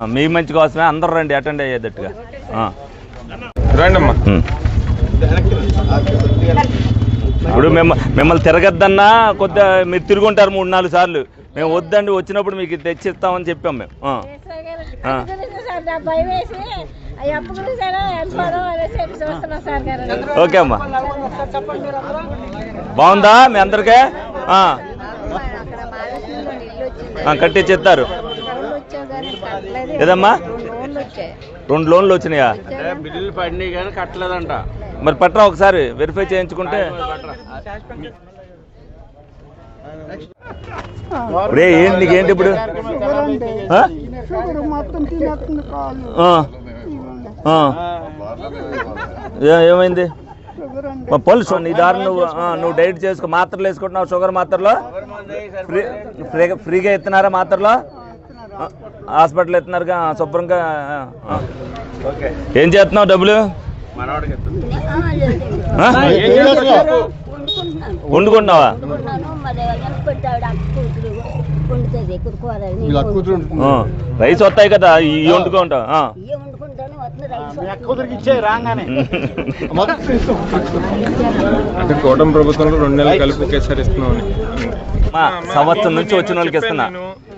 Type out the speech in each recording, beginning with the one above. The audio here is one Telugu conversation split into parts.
మీ మంచి కోసమే అందరూ రండి అటెండ్ అయ్యేటట్టుగా. రండమ్మా. ఇప్పుడు మిమ్మ మిమ్మల్ని తిరగద్దన్నా కొద్దిగా మీరు తిరుగుంటారు మూడు నాలుగు సార్లు. మేము వద్దండి వచ్చినప్పుడు మీకు తెచ్చిస్తామని చెప్పాం మేము. ఓకే అమ్మా. బాగుందా మీ అందరికీ? కట్టించేస్తారు లోన్లు వచ్చావు కానీ కట్టలేదు ఏదమ్మా? రెండు లోన్లు వచ్చినాయా? బిల్లులు పడినాయి కానీ కట్టలేదంట. మరి పట్రా ఒకసారి వెరిఫై చేయించుకుంటే. ఇప్పుడే? ఏంటి నీకు ఏంటి ఇప్పుడు ఏమైంది? మా పొలుసు నీ దారి నువ్వు నువ్వు డైట్ చేసుకో మాత్రలు వేసుకుంటున్నావు షుగర్ మాత్రలో? ఫ్రీ ఫ్రీగా ఫ్రీగా ఇస్తున్నారా మాత్రలో? హాస్పిటల్ ఇస్తున్నారుగా ఆ, శుభ్రంగా. ఏం చేస్తున్నావు డబ్బులు? మనవాడికి ఆ? వండుకుంటున్నావా? రైస్ వస్తాయి కదా ఇవి రైస్. అంటే కూటమి ప్రభుత్వంలో రెండు నెలలు కలిపి ఒకేసారి ఇస్తున్నామని మా సంవత్సరం నుంచి వచ్చిన వాళ్ళకి ఇస్తున్నా.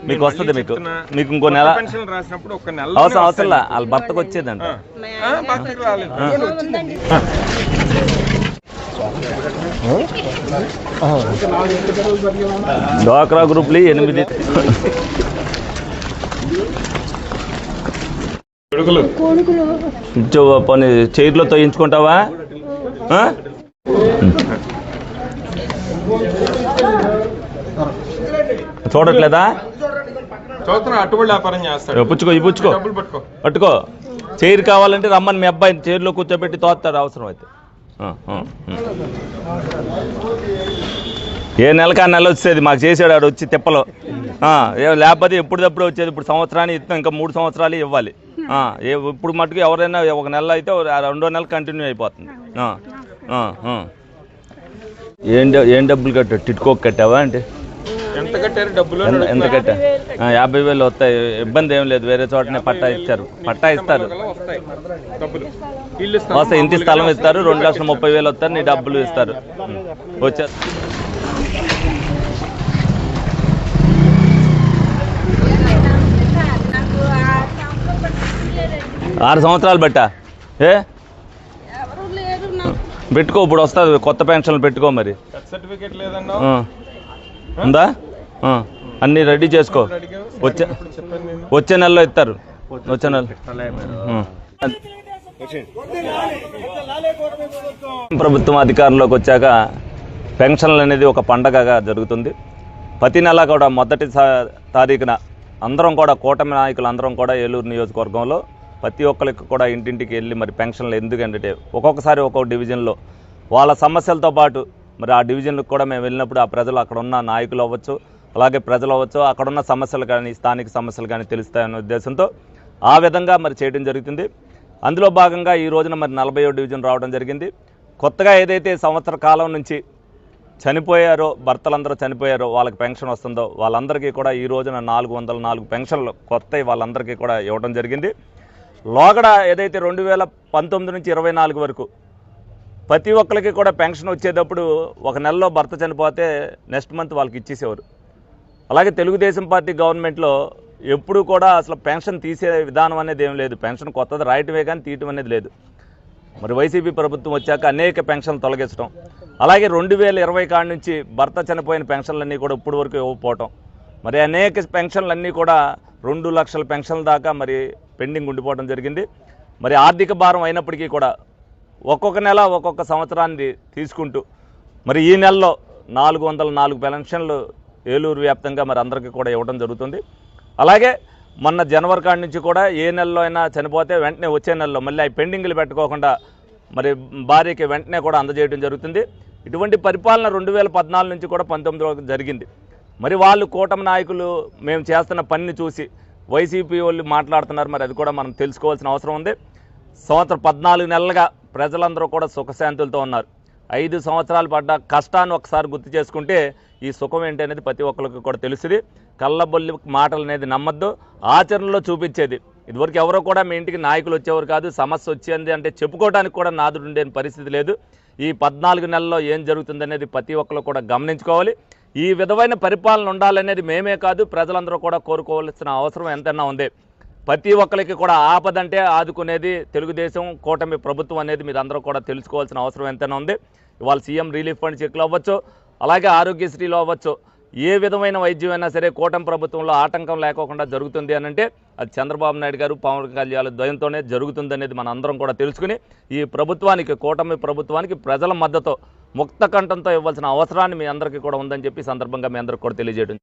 మీకు వస్తుంది మీకు. మీకు ఇంకో నెల పెన్షన్ రాసినప్పుడు ఒక నెల అవసరం అవసరం. వాళ్ళ భర్తకు వచ్చేదంట డ్వాక్రా గ్రూప్లు ఎనిమిది. పని చైర్లో తొయించుకుంటావా? చూడట్లేదా? పుచ్చుకో పుచ్చుకో. పట్టుకో. చైర్ కావాలంటే రమ్మని మీ అబ్బాయిని చైర్లో కూర్చోబెట్టి తోస్తాడు అవసరం అయితే. ఏ నెలకి ఆ నెల వచ్చేది? మాకు చేసాడు ఆడు వచ్చి తిప్పలో. లేకపోతే ఎప్పుడప్పుడు వచ్చేది? ఇప్పుడు సంవత్సరాన్ని ఇస్తాం ఇంకా మూడు సంవత్సరాలు ఇవ్వాలి. ఏ ఇప్పుడు మటుకు ఎవరైనా ఒక నెల అయితే రెండో నెల కంటిన్యూ అయిపోతుంది. ఏం ఏం డబ్బులు కట్టా టిట్కోకి కట్టావా అంటే? ఎంత కట్టారు? డబ్బులు ఎంత కట్టా యాభై వేలు వస్తాయి. ఇబ్బంది ఏం లేదు. వేరే చోటనే పట్టా ఇచ్చారు. పట్టా ఇస్తారు. వస్తాయి ఇంటి స్థలం ఇస్తారు. రెండు లక్షల ముప్పై వేలు వస్తారు. నీ డబ్బులు ఇస్తారు. వచ్చారు ఆరు సంవత్సరాలు బట్టా? ఏ? ఎవరు లేరు నాకు. పెట్టుకో. ఇప్పుడు వస్తుంది. కొత్త పెన్షన్లు పెట్టుకో మరి. సర్టిఫికేట్ లేదన్నా. ఉందా? అన్నీ రెడీ చేసుకో. వచ్చే వచ్చే నెలలో ఇస్తారు. వచ్చే నెల. ప్రభుత్వం అధికారంలోకి వచ్చాక పెన్షన్లు అనేది ఒక పండగగా జరుగుతుంది. ప్రతి నెల కూడా మొదటి తారీఖున అందరం కూడా కూటమి నాయకులు అందరం కూడా ఏలూరు నియోజకవర్గంలో ప్రతి ఒక్కరికి కూడా ఇంటింటికి వెళ్ళి మరి పెన్షన్లు ఎందుకంటే ఒక్కొక్కసారి ఒక్కొక్క డివిజన్లో వాళ్ళ సమస్యలతో పాటు మరి ఆ డివిజన్లకు కూడా మేము వెళ్ళినప్పుడు ఆ ప్రజలు అక్కడ ఉన్న నాయకులు అవ్వచ్చు అలాగే ప్రజలు అవ్వచ్చు అక్కడ ఉన్న సమస్యలు కానీ స్థానిక సమస్యలు కానీ తెలుస్తాయనే ఉద్దేశంతో ఆ విధంగా మరి చేయడం జరుగుతుంది. అందులో భాగంగా ఈ రోజున మరి నలభై డివిజన్ రావడం జరిగింది. కొత్తగా ఏదైతే సంవత్సర కాలం నుంచి చనిపోయారో భర్తలందరూ చనిపోయారో వాళ్ళకి పెన్షన్ వస్తుందో వాళ్ళందరికీ కూడా ఈ రోజున నాలుగు వందల నాలుగు పెన్షన్లు కొత్త వాళ్ళందరికీ కూడా ఇవ్వడం జరిగింది. లోగడ ఏదైతే రెండు వేల పంతొమ్మిది నుంచి ఇరవై నాలుగు వరకు ప్రతి ఒక్కరికి కూడా పెన్షన్ వచ్చేటప్పుడు ఒక నెలలో భర్త చనిపోతే నెక్స్ట్ మంత్ వాళ్ళకి ఇచ్చేసేవారు. అలాగే తెలుగుదేశం పార్టీ గవర్నమెంట్లో ఎప్పుడు కూడా అసలు పెన్షన్ తీసే విధానం అనేది ఏం లేదు. పెన్షన్ కొత్తది రాయటమే కానీ తీయటం అనేది లేదు. మరి వైసీపీ ప్రభుత్వం వచ్చాక అనేక పెన్షన్లు తొలగించడం అలాగే రెండు వేల ఇరవై కాడి నుంచి భర్త చనిపోయిన పెన్షన్లన్నీ కూడా ఇప్పుడు వరకు ఇవ్వకపోవటం. మరి అనేక పెన్షన్లన్నీ కూడా రెండు లక్షల పెన్షన్ల దాకా మరి పెండింగ్ ఉండిపోవడం జరిగింది. మరి ఆర్థిక భారం అయినప్పటికీ కూడా ఒక్కొక్క నెల ఒక్కొక్క సంవత్సరాన్ని తీసుకుంటూ మరి ఈ నెలలో నాలుగు వందల నాలుగు పెన్షన్లు ఏలూరు వ్యాప్తంగా మరి అందరికీ కూడా ఇవ్వడం జరుగుతుంది. అలాగే మొన్న జనవరి కాడి నుంచి కూడా ఏ నెలలో అయినా చనిపోతే వెంటనే వచ్చే నెలలో మళ్ళీ అవి పెండింగ్లు పెట్టుకోకుండా మరి భార్యకి వెంటనే కూడా అందజేయడం జరుగుతుంది. ఇటువంటి పరిపాలన రెండు వేల పద్నాలుగు నుంచి కూడా పంతొమ్మిది వరకు జరిగింది. మరి వాళ్ళు కూటమి నాయకులు మేము చేస్తున్న పనిని చూసి వైసీపీ వాళ్ళు మాట్లాడుతున్నారు. మరి అది కూడా మనం తెలుసుకోవాల్సిన అవసరం ఉంది. సంవత్సరం పద్నాలుగు నెలలుగా ప్రజలందరూ కూడా సుఖశాంతులతో ఉన్నారు. ఐదు సంవత్సరాలు పడ్డ కష్టాన్ని ఒకసారి గుర్తు చేసుకుంటే ఈ సుఖం ఏంటి అనేది ప్రతి ఒక్కరికి కూడా తెలుస్తుంది కళ్ళబొల్లి మాటలు అనేది నమ్మద్దు ఆచరణలో చూపించేది. ఇదివరకు ఎవరో కూడా మీ ఇంటికి నాయకులు వచ్చేవారు కాదు సమస్య వచ్చింది అంటే చెప్పుకోవడానికి కూడా నాదుడు ఉండే పరిస్థితి లేదు. ఈ పద్నాలుగు నెలల్లో ఏం జరుగుతుందనేది ప్రతి ఒక్కరు కూడా గమనించుకోవాలి. ఈ విధమైన పరిపాలన ఉండాలనేది మేమే కాదు ప్రజలందరూ కూడా కోరుకోవాల్సిన అవసరం ఎంతైనా ఉంది. ప్రతి ఒక్కరికి కూడా ఆపదంటే ఆదుకునేది తెలుగుదేశం కూటమి ప్రభుత్వం అనేది మీరు అందరూ కూడా తెలుసుకోవాల్సిన అవసరం ఎంతైనా ఉంది. ఇవాళ సీఎం రిలీఫ్ ఫండ్ చెక్లు అవ్వచ్చు అలాగే ఆరోగ్యశ్రీలో అవ్వచ్చు. ఏ విధమైన వైద్యం అయినా సరే కూటమి ప్రభుత్వంలో ఆటంకం లేకోకుండా జరుగుతుంది అని అంటే అది చంద్రబాబు నాయుడు గారు పవన్ కళ్యాణ్ ద్వయంతోనే జరుగుతుంది అనేది మన అందరం కూడా తెలుసుకుని ఈ ప్రభుత్వానికి కూటమి ప్రభుత్వానికి ప్రజల మద్దతు ముక్త కంఠంతో ఇవ్వాల్సిన అవసరాన్ని మీ అందరికీ కూడా ఉందని చెప్పి సందర్భంగా మీ అందరికీ కూడా తెలియజేయడం